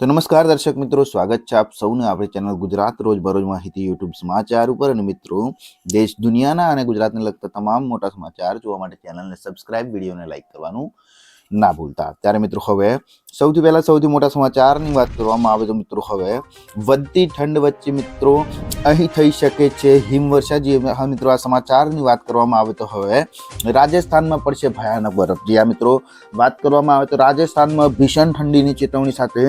તો નમસ્કાર દર્શક મિત્રો, સ્વાગત છે આપ સૌને આપણી ચેનલ ગુજરાત રોજ બરોજ માહિતી યુટ્યુબ સમાચાર ઉપર. અને મિત્રો, દેશ દુનિયાના અને ગુજરાતને લગતા તમામ મોટા સમાચાર જોવા માટે ચેનલને સબસ્ક્રાઇબ વિડીયોને લાઇક કરવાનું ના ભૂલતા. ત્યારે મિત્રો, હવે સૌથી પહેલા સૌથી મોટા સમાચારની વાત કરવામાં આવે તો મિત્રો, હવે વધતી ઠંડ વચ્ચે મિત્રો, અહીં થઈ શકે છે હિમવર્ષા. જે મિત્રો, આ સમાચારની વાત કરવામાં આવે તો હવે રાજસ્થાનમાં પડશે ભયાનક બરફ. જે આ મિત્રો, વાત કરવામાં આવે તો રાજસ્થાનમાં ભીષણ ઠંડીની ચેતવણી સાથે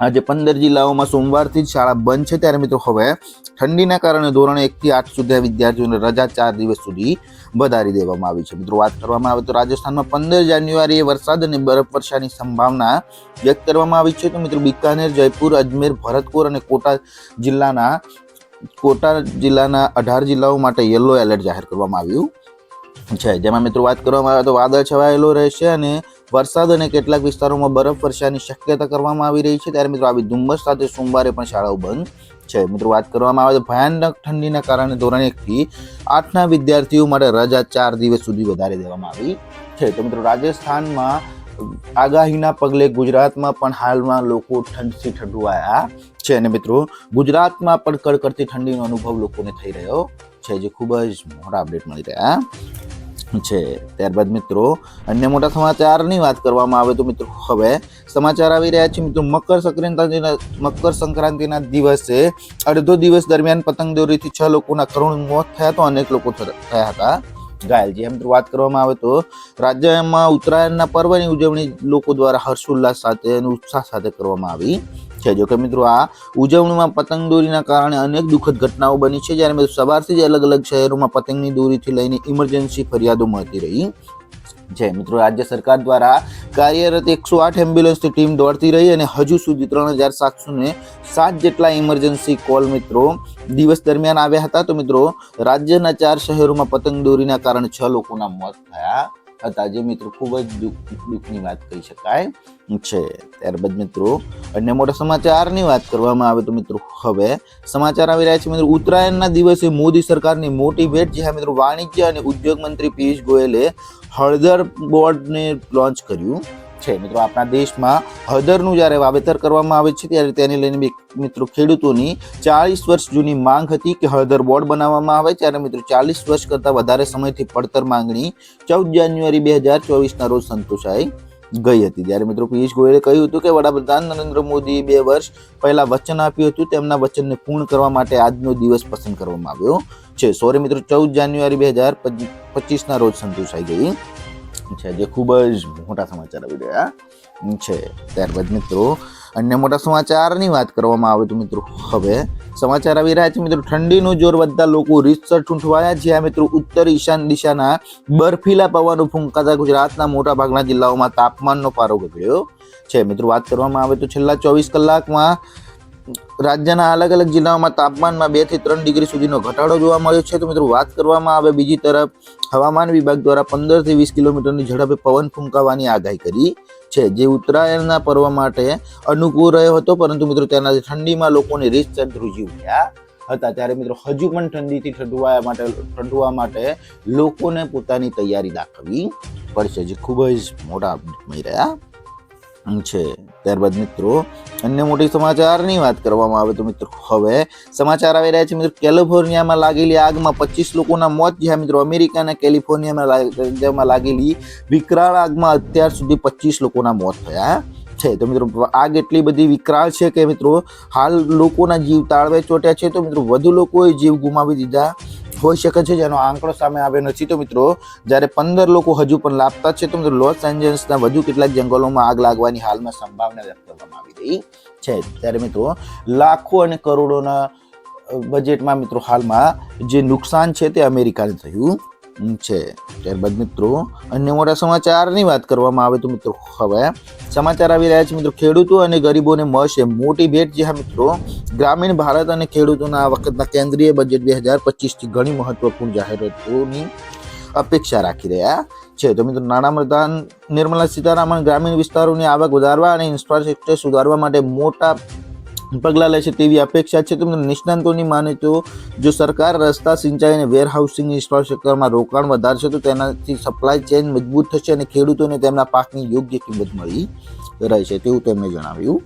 આજે પંદર જિલ્લાઓમાં સોમવારથી જ શાળા બંધ છે ત્યારે મિત્રો હવે ઠંડીના કારણે ધોરણ એકથી આઠ સુધી વિદ્યાર્થીઓને રજા ચાર દિવસ સુધી વધારી દેવામાં આવી છે. મિત્રો વાત કરવામાં આવે તો રાજસ્થાનમાં પંદર જાન્યુઆરીએ વરસાદ અને બરફ વર્ષાની સંભાવના વ્યક્ત કરવામાં આવી છે. તો મિત્રો બિકાનેર, જયપુર, અજમેર, ભરતપુર અને કોટા જિલ્લાના કોટા જિલ્લાના અઢાર જિલ્લાઓ માટે યલો એલર્ટ જાહેર કરવામાં આવ્યું છે. જેમાં મિત્રો વાત કરવામાં આવે તો વાદળ છવાયેલો રહેશે અને વરસાદ અને કેટલાક વિસ્તારોમાં બરફ વર્ષાની શક્યતા કરવામાં આવી રહી છે. ત્યારે મિત્રો આવી ધુમ્મસ સાથે સોમવારે પણ શાળાઓ બંધ છે. મિત્રો વાત કરવામાં આવે તો ભયાનક ઠંડીના કારણે ધોરણ એકથી આઠના વિદ્યાર્થીઓ માટે રજા ચાર દિવસ સુધી વધારી દેવામાં આવી છે. તો મિત્રો રાજસ્થાનમાં આગાહીના પગલે ગુજરાતમાં પણ હાલમાં લોકો ઠંડથી ઠંડુવાયા છે અને મિત્રો ગુજરાતમાં પણ કડકડતી ઠંડીનો અનુભવ લોકોને થઈ રહ્યો છે, જે ખૂબ જ મોટા અપડેટ મળી રહ્યા. છે. ત્યારબાદ મિત્રો, અન્ય મોટા સમાચારની વાત કરવામાં આવે તો મિત્રો, હવે સમાચાર આવી રહ્યા છે મિત્રો, મકર સંક્રાંતિના મકર સંક્રાંતિના દિવસે અડધો દિવસ દરમિયાન પતંગ દોરીથી છ લોકોના કરુણ મોત થયા તો અનેક લોકો થયા હતા. ઘાયલ. જે મિત્રો વાત કરવામાં આવે તો રાજ્યમાં ઉત્તરાયણના પર્વની ઉજવણી લોકો દ્વારા હર્ષોલ્લાસ સાથે અને ઉત્સાહ સાથે કરવામાં આવી. છે. જોકે મિત્રો, આ ઉજવણીમાં પતંગ દોરીના કારણે અનેક દુઃખદ ઘટનાઓ બની છે, જ્યારે મિત્રો સવારથી જ અલગ અલગ શહેરોમાં પતંગની દોરીથી લઈને ઇમરજન્સી ફરિયાદો મળતી રહી છે. મિત્રો, રાજ્ય સરકાર દ્વારા કાર્યરત એકસો આઠ એમ્બ્યુલન્સની ટીમ દોડતી રહી અને હજુ સુધી ત્રણ હજાર સાતસો ને સાત જેટલા ઇમરજન્સી કોલ મિત્રો દિવસ દરમિયાન આવ્યા હતા. તો મિત્રો, રાજ્યના ચાર શહેરોમાં પતંગ દોરીના કારણે છ લોકોના મોત થયા હતા જે મિત્રો ખૂબ જ દુઃખ, દુઃખની વાત કહી શકાય છે. ત્યારબાદ મિત્રો, અન્ય મોટા સમાચારની વાત કરવામાં આવે તો મિત્રો, હવે સમાચાર આવી રહ્યા છે મિત્રો, ઉત્તરાયણના દિવસે મોદી સરકારની મોટી ભેટ જે મિત્રો વાણિજ્ય અને ઉદ્યોગ મંત્રી પિયુષ ગોયલે હળદર બોર્ડને લોન્ચ કર્યું. છે. મિત્રો, આપણા દેશમાં હળદરનું જ્યારે વાવેતર કરવામાં આવે છે, ત્યારે તેને લઈને મિત્રો ખેડૂતોની ચાળીસ વર્ષ જૂની માંગ હતી કે હળદર બોર્ડ બનાવવામાં આવે. ત્યારે મિત્રો ચાલીસ વર્ષ કરતાં વધારે સમયથી પડતર માંગણી ચૌદ જાન્યુઆરી બે હજાર ચોવીસના રોજ સંતોષાઈ ગઈ હતી. ત્યારે મિત્રો, પિયુષ ગોયલે કહ્યું હતું કે વડાપ્રધાન નરેન્દ્ર મોદીએ બે વર્ષ પહેલા વચન આપ્યું હતું. તેમના વચનને પૂર્ણ કરવા માટે આજનો દિવસ પસંદ કરવામાં આવ્યો છે. સોરી મિત્રો, ચૌદ જાન્યુઆરી બે હજાર પચીસના રોજ સંતોષાઈ ગઈ છે, જે ખૂબ જ મોટા સમાચાર આવી રહ્યા છે. ત્યારબાદ મિત્રો, અન્ય મોટા સમાચારની વાત કરવામાં આવે તો મિત્રો, હવે સમાચાર આવી રહ્યા છે, મિત્રો. ઠંડીનું જોર વધતા લોકો રીતસર ઠૂંઠવાયા જ્યાં મિત્રો ઉત્તર ઈશાન દિશાના બર્ફીલા પવનો ફૂંકાતા ગુજરાતના મોટા ભાગના જિલ્લાઓમાં તાપમાનનો પારો ગગડ્યો છે. મિત્રો, વાત કરવામાં આવે તો છેલ્લા ચોવીસ કલાકમાં રાજ્યના અલગ અલગ જિલ્લાઓમાં તાપમાનમાં બેથી ત્રણ ડિગ્રી સુધીનો ઘટાડો જોવા મળ્યો છે. તો મિત્રો, વાત કરવામાં આવે બીજી તરફ, હવામાન વિભાગ દ્વારા પંદરથી વીસ કિલોમીટરની ઝડપે પવન ફૂંકાવાની આગાહી કરી છે. જે ઉત્તરાયણના પર્વ માટે અનુકૂળ રહ્યો હતો, પરંતુ મિત્રો તેનાથી ઠંડીમાં લોકોને રીતસર ધ્રુજી ઉઠ્યા હતા. ત્યારે મિત્રો, હજુ પણ ઠંડીથી ઠંડવા માટે ઠંડવા માટે લોકોને પોતાની તૈયારી દાખવવી પડશે, જે ખૂબ જ મોટા મળી રહ્યા છે. ત્યારબાદ મિત્રો, અન્ય મોટી સમાચારની વાત કરવામાં આવે તો મિત્રો, હવે સમાચાર આવી રહ્યા છે મિત્રો, કેલિફોર્નિયામાં લાગેલી આગમાં પચીસ લોકોના મોત જ્યાં મિત્રો અમેરિકાના કેલિફોર્નિયામાં લાગેલી વિકરાળ આગમાં અત્યાર સુધી પચીસ લોકોના મોત થયા છે. તો મિત્રો, આગ એટલી બધી વિકરાળ છે કે મિત્રો, હાલ લોકોના જીવ તાળવે ચોટ્યા છે. તો મિત્રો, વધુ લોકોએ જીવ ગુમાવી દીધા હોઈ શકે છે જેનો આંકડો સામે આવ્યો નથી તો મિત્રો, જ્યારે પંદર લોકો હજુ પણ લાપતા છે, તો મિત્રો લોસ એન્જલ્સના વધુ કેટલાક જંગલોમાં આગ લાગવાની હાલમાં સંભાવના વ્યક્ત કરવામાં આવી રહી છે. ત્યારે મિત્રો, લાખો અને કરોડોના બજેટમાં મિત્રો હાલમાં જે નુકસાન છે તે અમેરિકાને થયું. છે. ત્યારબાદ મિત્રો, અન્ય મોટા સમાચારની વાત કરવામાં આવે તો મિત્રો, હવે સમાચાર આવી રહ્યા છે મિત્રો, ખેડૂતો અને ગરીબોને મળશે મોટી ભેટ. જે હા મિત્રો, ગ્રામીણ ભારત અને ખેડૂતોના આ વખતના કેન્દ્રીય બજેટ બે હજાર પચીસથી ઘણી મહત્વપૂર્ણ જાહેરાતોની અપેક્ષા રાખી રહ્યા છે. તો મિત્રો નાણાપ્રધાન નિર્મલા સીતારામન ગ્રામીણ વિસ્તારોની આવક વધારવા અને ઇન્ફ્રાસ્ટ્રક્ચર સુધારવા માટે મોટા પગલાં લેશે તેવી અપેક્ષા છે. તો મિત્રો નિષ્ણાંતોની માને તો જો સરકાર રસ્તા સિંચાઈ અને વેરહાઉસિંગ ઇન્ફ્રાસ્ટ્રક્ચરમાં રોકાણ વધારશે તો તેનાથી સપ્લાય ચેઇન મજબૂત થશે અને ખેડૂતોને તેમના પાકની યોગ્ય કિંમત મળી રહેશે તેવું તેમણે જણાવ્યું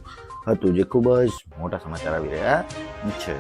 હતું. જે ખૂબ જ મોટા સમાચાર આવી રહ્યા છે.